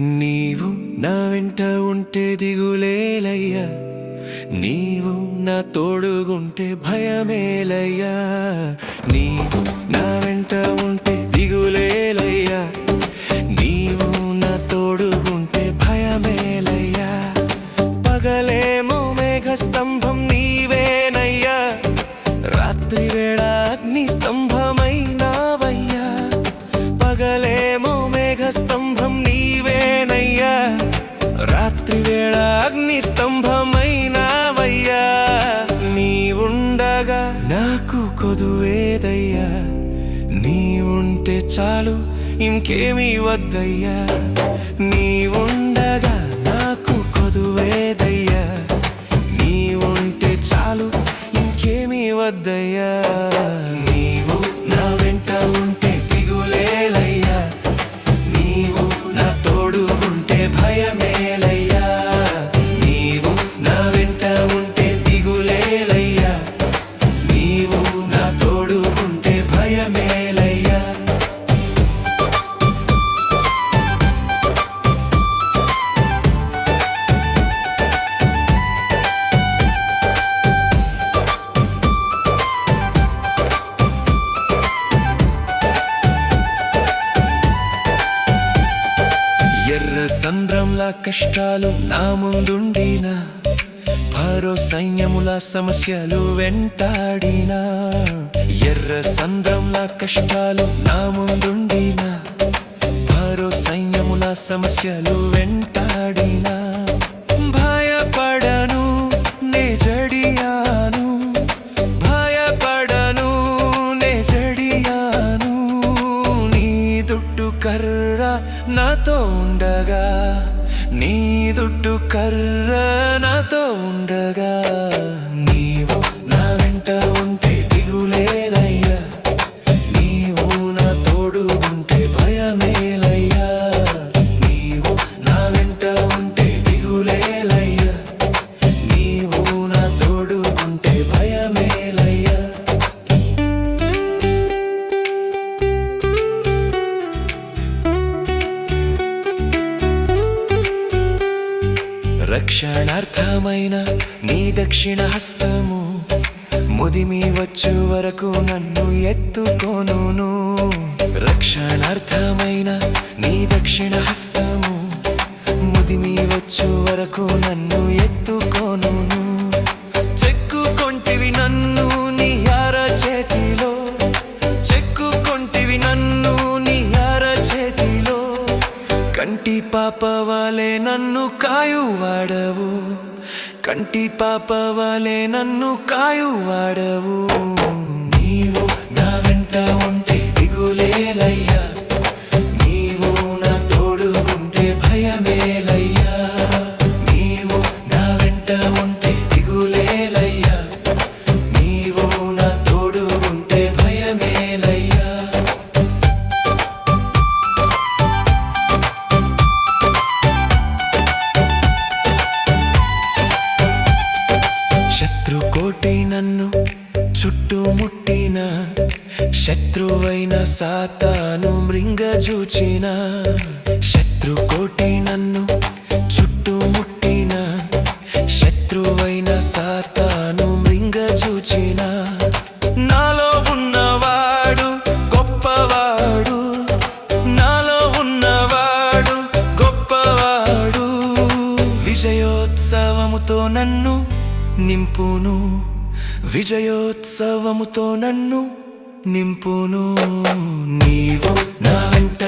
నీవు నా వెంట ఉంటే దిగులేలయ్యా. నీవు నా తోడుగుంటే భయమేలయ్యా. నీవు నా వెంట ఉంటే అగ్ని స్తంభమైనావయ్యా. నీవుండగా నాకు కొదువేదయ్యా. ఉంటే చాలు ఇంకేమీ వద్దయ్యా. నీవుండగా నాకు కొదువేదయ్యా. ఉంటే చాలు ఇంకేమీ వద్దయ్యా. నీ ఎర్ర సంద్రంలా కష్టాలు నా ముందుండినా భారో సైన్యముల సమస్యలు వెంటాడినా. ఎర్ర సంద్రంలా కష్టాలు నా ముందుండినా భారో సైన్యముల సమస్యలు వెంటాడినా. కర్ర నాతో ఉండగా నీ దుడ్డు కర్ర నాతో ఉండగా రక్షణార్థమైన నీ దక్షిణ హస్తము. ముదిమి వచ్చు వరకు నన్ను ఎత్తుకోను రక్షణార్థమైన నీ దక్షిణ హస్తము. ముదిమి వచ్చు వరకు నన్ను ఎత్తుకోను కంటి పాప వాలే నన్ను కాయువాడవు. కంటి పాప వాలే నన్ను కాయువాడవు. నన్ను చుట్టుముట్టిన శత్రువైన సాతాను మృంగజూచిన శత్రుకోటి నన్ను చుట్టుముట్టిన శత్రువైన సాతాను మృంగజూచిన. నాలో ఉన్నవాడు గొప్పవాడు. నాలో ఉన్నవాడు గొప్పవాడు. విజయోత్సవముతో నన్ను నింపును. విజయోత్సవముతో నన్ను నింపును నీవు నా వెంట